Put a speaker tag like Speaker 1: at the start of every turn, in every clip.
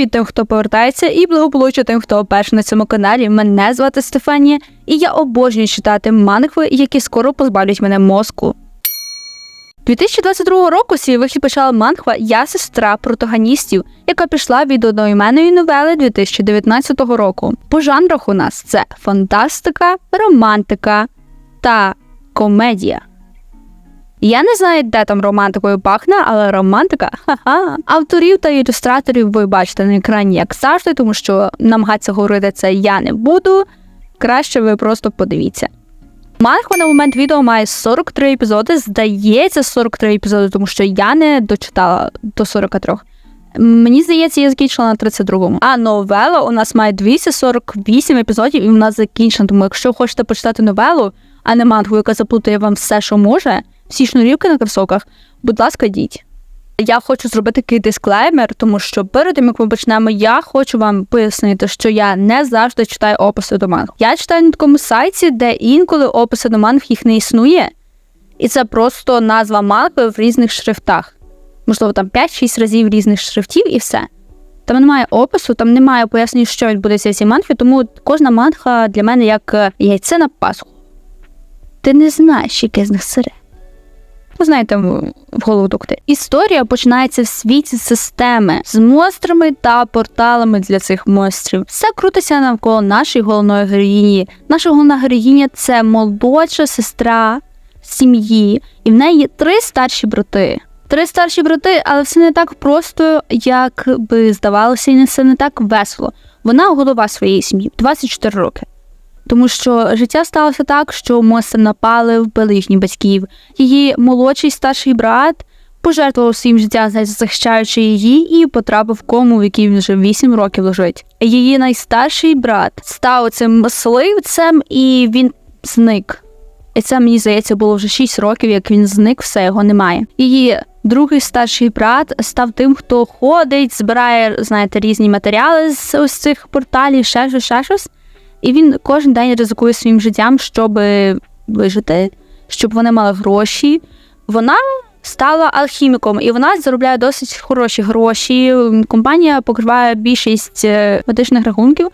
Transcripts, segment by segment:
Speaker 1: Привіт тим, хто повертається, і благополуччя тим, хто перший на цьому каналі. Мене звати Стефанія, і я обожнюю читати мангви, які скоро позбавлять мене мозку. 2022 року свій вихід почала мангва Я сестра протагоністів, яка пішла від одноіменної новели 2019 року. По жанрах у нас це фантастика, романтика та комедія. Я не знаю, де там романтикою пахне, але романтика ха-ха. Авторів та ілюстраторів ви бачите на екрані, як завжди, тому що намагатися говорити це я не буду. Краще ви просто подивіться. Манхва на момент відео має 43 епізоди. Здається, 43 епізоди, тому що я не дочитала до 43. Мені здається, я закінчила на 32-му. А новела у нас має 248 епізодів, і вона закінчена. Тому якщо хочете почитати новелу, а не мангу, яка заплутає вам все, що може, всі шнурівки на кросовках, будь ласка, йдіть. Я хочу зробити такий дисклеймер, тому що перед тим, як ми почнемо, я хочу вам пояснити, що я не завжди читаю описи до манг. Я читаю на такому сайті, де інколи описи до манг їх не існує, і це просто назва манги в різних шрифтах. Можливо, там 5-6 разів різних шрифтів і все. Там немає опису, там немає пояснень, що відбудеться в цій манхві, тому кожна манга для мене як яйце на пасху. Ти не знаєш, яке з них сире. Ви знаєте, в голову докти. Історія починається в світі системи з монстрами та порталами для цих монстрів. Все крутиться навколо нашої головної героїні. Наша головна героїня це молодша сестра сім'ї, і в неї є три старші брати. Три старші брати, але все не так просто, як би здавалося, і не все не так весело. Вона голова своєї сім'ї 24 роки. Тому що життя сталося так, що монстри напали, вбили їхніх батьків. Її молодший старший брат пожертвував своїм життям, захищаючи її, і потрапив в кому, в якій він вже 8 років лежить. Її найстарший брат став цим мисливцем, і він зник. І це мені здається було вже 6 років, як він зник, все його немає. Її другий старший брат став тим, хто ходить, збирає, знаєте, різні матеріали з ось цих порталів, ще щось, ще щось. І він кожен день ризикує своїм життям, щоб вижити, щоб вони мали гроші. Вона стала алхіміком, і вона заробляє досить хороші гроші. Компанія покриває більшість е, медичних рахунків.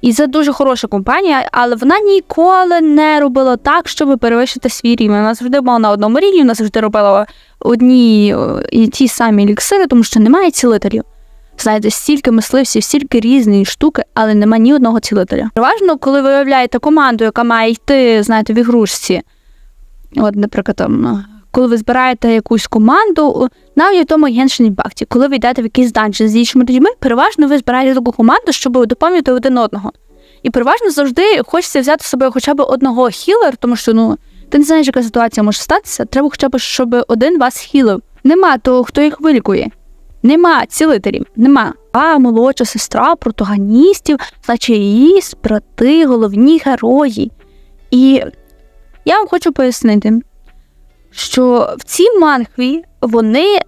Speaker 1: І це дуже хороша компанія, але вона ніколи не робила так, щоб перевищити свій рівень. Вона завжди була на одному рівні, вона завжди робила одні і ті самі еліксири, тому що немає цілителів. Знаєте, стільки мисливців, стільки різної штуки, але нема ні одного цілителя. Переважно, коли ви виявляєте команду, яка має йти, знаєте, в ігрушці, от, наприклад, там, коли ви збираєте якусь команду, навіть в тому Genshin Impact, коли ви йдете в якийсь данжен з іншими людьми, переважно ви збираєте таку команду, щоб доповнювати один одного. І переважно завжди хочеться взяти з собою хоча б одного хілер, тому що ну ти не знаєш, яка ситуація може статися. Треба хоча б, щоб один вас хілив. Нема того, хто їх вилікує. Нема цілителів, нема. А молодша сестра протагоністів, значить її брати, головні герої. І я вам хочу пояснити, що в цій манхві вони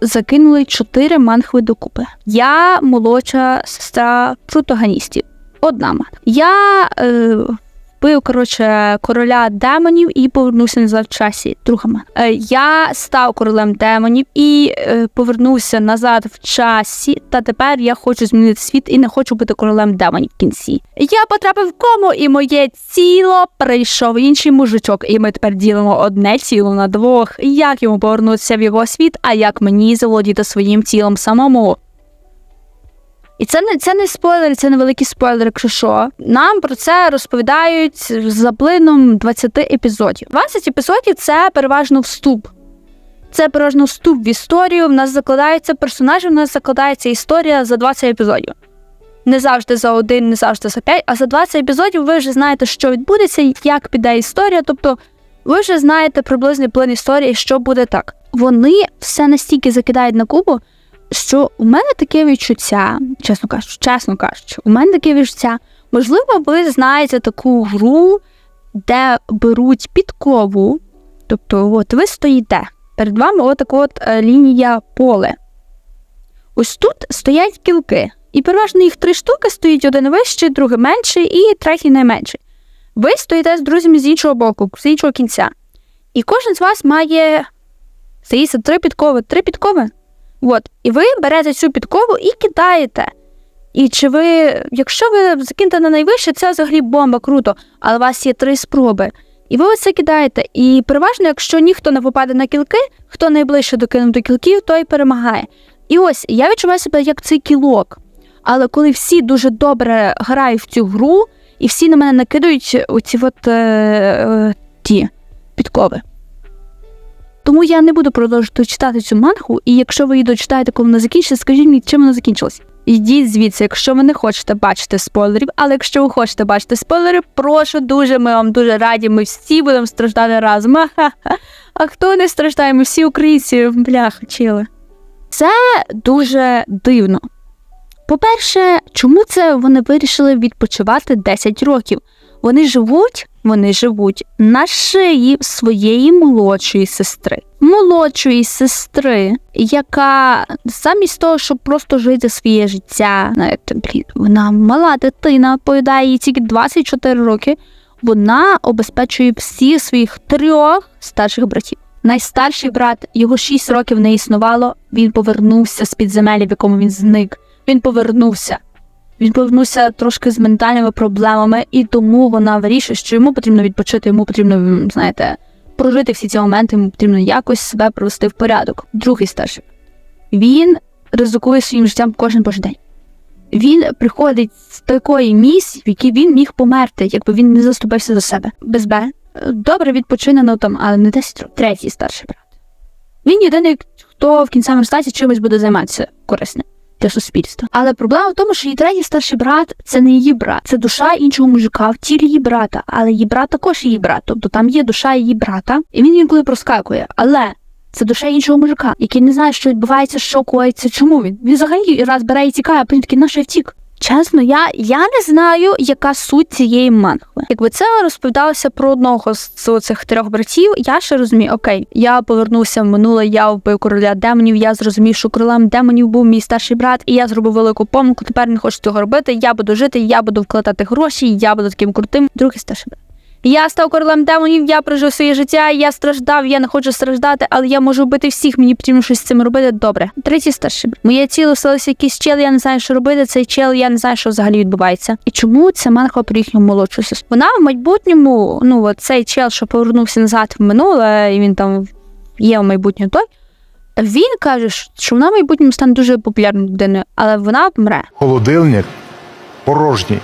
Speaker 1: закинули чотири манхви докупи. Я молодша сестра протагоністів. Одна манхва. Я е, вбив коротше, короля демонів і повернувся назад в часі. Друга манхва. Е, я став королем демонів і е, повернувся назад в часі. Та тепер я хочу змінити світ і не хочу бути королем демонів в кінці. Я потрапив в кому, і моє тіло прийшов інший мужичок, і ми тепер ділимо одне тіло на двох. Як йому повернутися в його світ, а як мені заволодіти своїм тілом самому? І це не це не спойлер, це не великий спойлер, якщо що. Нам про це розповідають за плином 20 епізодів. 20 епізодів це переважно вступ. Це переважно вступ в історію. В нас закладаються персонажі, в нас закладається історія за 20 епізодів. Не завжди за один, не завжди за 5, а за 20 епізодів ви вже знаєте, що відбудеться, як піде історія. Тобто ви вже знаєте приблизний плин історії, що буде так. Вони все настільки закидають на кубу що у мене таке відчуття, чесно кажучи, чесно кажучи, у мене таке відчуття. Можливо, ви знаєте таку гру, де беруть підкову, тобто, от ви стоїте, перед вами отака от е, лінія поле. Ось тут стоять кілки, і переважно їх три штуки стоїть один вищий, другий менший і третій найменший. Ви стоїте з друзями з іншого боку, з іншого кінця. І кожен з вас має здається, три підкови, три підкови. От, і ви берете цю підкову і кидаєте. І чи ви, якщо ви закинете на найвище, це взагалі бомба, круто, але у вас є три спроби. І ви оце кидаєте. І переважно, якщо ніхто не попаде на кілки, хто найближче докинув до кілків, той перемагає. І ось я відчуваю себе як цей кілок. Але коли всі дуже добре грають в цю гру, і всі на мене накидують оці от, е, е, ті підкови. Тому я не буду продовжувати читати цю мангу, і якщо ви її дочитаєте, коли вона закінчиться, скажіть мені, чим вона закінчилась. Йдіть звідси, якщо ви не хочете бачити спойлерів, але якщо ви хочете бачити спойлери, прошу дуже, ми вам дуже раді. Ми всі будемо страждати разом. Ха-ха. А хто не страждає? Ми всі українці, бляха, чили. Це дуже дивно. По-перше, чому це вони вирішили відпочивати 10 років? Вони живуть, вони живуть на шиї своєї молодшої сестри. Молодшої сестри, яка замість того, щоб просто жити своє життя, знаєте, блін, вона мала дитина, поїдає їй тільки 24 роки. Вона обезпечує всіх своїх трьох старших братів. Найстарший брат, його 6 років не існувало. Він повернувся з підземелля, в якому він зник. Він повернувся. Він повернувся трошки з ментальними проблемами, і тому вона вирішує, що йому потрібно відпочити, йому потрібно, знаєте, прожити всі ці моменти, йому потрібно якось себе привести в порядок. Другий старший. Він ризикує своїм життям кожен божий день. Він приходить з такої місії, в якій він міг померти, якби він не заступився за себе. Без Б. Добре відпочинено там, але не 10 років. Третій старший брат. Він єдиний, хто в кінцевому результаті чимось буде займатися корисним для суспільства. Але проблема в тому, що її третій старший брат це не її брат, це душа іншого мужика в тілі її брата, але її брат також її брат. Тобто там є душа її брата, і він інколи проскакує. Але це душа іншого мужика, який не знає, що відбувається, що коїться, чому він. Він взагалі раз бере і тікає, а потім такий, на що я втік? Чесно, я, я не знаю, яка суть цієї манхви. Якби це розповідалося про одного з цих трьох братів, я ще розумію, окей, я повернувся в минуле, я вбив короля демонів, я зрозумів, що королем демонів був мій старший брат, і я зробив велику помилку. Тепер не хочу цього робити. Я буду жити, я буду вкладати гроші, я буду таким крутим. Другий старший брат. Я став королем демонів, я прожив своє життя, я страждав, я не хочу страждати, але я можу вбити всіх, мені потрібно щось з цим робити. Добре. Третій старший. Моє тіло селося якийсь чел, я не знаю, що робити. Цей чел, я не знаю, що взагалі відбувається. І чому це манхва про їхню молодшу сестру? Вона в майбутньому, ну от цей чел, що повернувся назад в минуле, і він там є в майбутньому той. Він каже, що вона в майбутньому стане дуже популярною людиною, але вона помре.
Speaker 2: Холодильник порожній.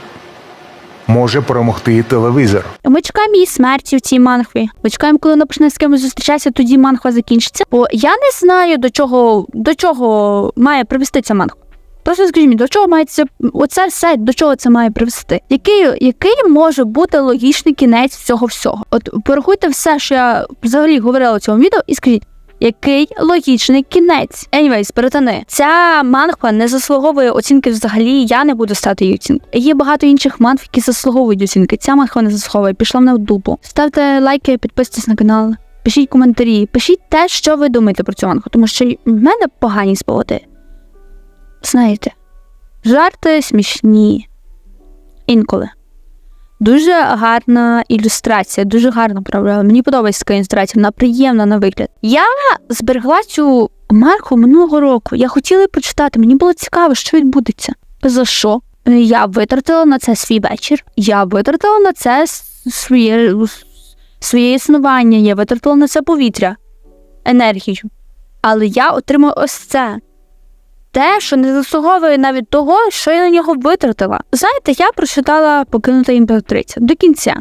Speaker 2: Може перемогти телевізор.
Speaker 1: Ми чекаємо її смерті в цій манхві. Ми чекаємо, коли вона почне з кимось зустрічатися, тоді манхва закінчиться. Бо я не знаю, до чого, до чого має привести ця манхва. Просто скажіть мені, до чого має це оце все, до чого це має привести? Який, який може бути логічний кінець цього всього? От порахуйте все, що я взагалі говорила у цьому відео, і скажіть. Який логічний кінець? Anyways, перетини. Ця манхва не заслуговує оцінки взагалі. Я не буду ставити її оцінку. Є багато інших манхв, які заслуговують оцінки. Ця манхва не заслуговує. Пішла мене в дупу. Ставте лайки, підписуйтесь на канал. Пишіть коментарі, пишіть те, що ви думаєте про цю манхву, тому що в мене погані спогади. Знаєте, жарти смішні. Інколи. Дуже гарна ілюстрація, дуже гарно правда. Мені подобається така ілюстрація, вона приємна на вигляд. Я зберегла цю марку минулого року. Я хотіла її прочитати, мені було цікаво, що відбудеться. За що? Я витратила на це свій вечір, я витратила на це своє, своє існування, я витратила на це повітря, енергію. Але я отримала ось це. Те, що не заслуговує навіть того, що я на нього витратила. Знаєте, я прочитала покинута імператриця до кінця.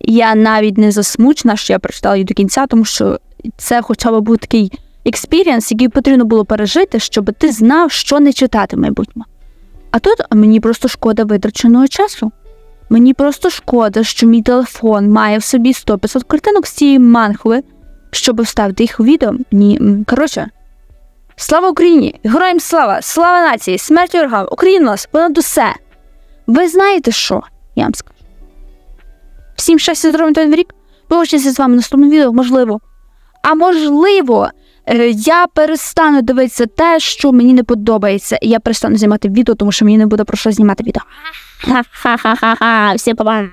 Speaker 1: Я навіть не засмучена, що я прочитала її до кінця, тому що це хоча б був такий експірієнс, який потрібно було пережити, щоб ти знав, що не читати в майбутньому. А тут мені просто шкода витраченого часу. Мені просто шкода, що мій телефон має в собі 100-500 картинок з цієї манхви, щоб вставити їх у відео. Ні, коротше. Слава Україні! Героям слава! Слава нації! Смерть ворогам! Україна нас! Понад усе! Ви знаєте що? Я вам скажу. Всім щастя, здоров'я та рік. Побачимося з вами в наступному відео, можливо. А можливо, е, я перестану дивитися те, що мені не подобається, і я перестану знімати відео, тому що мені не буде про що знімати відео. Ха-ха-ха-ха, всім па-па!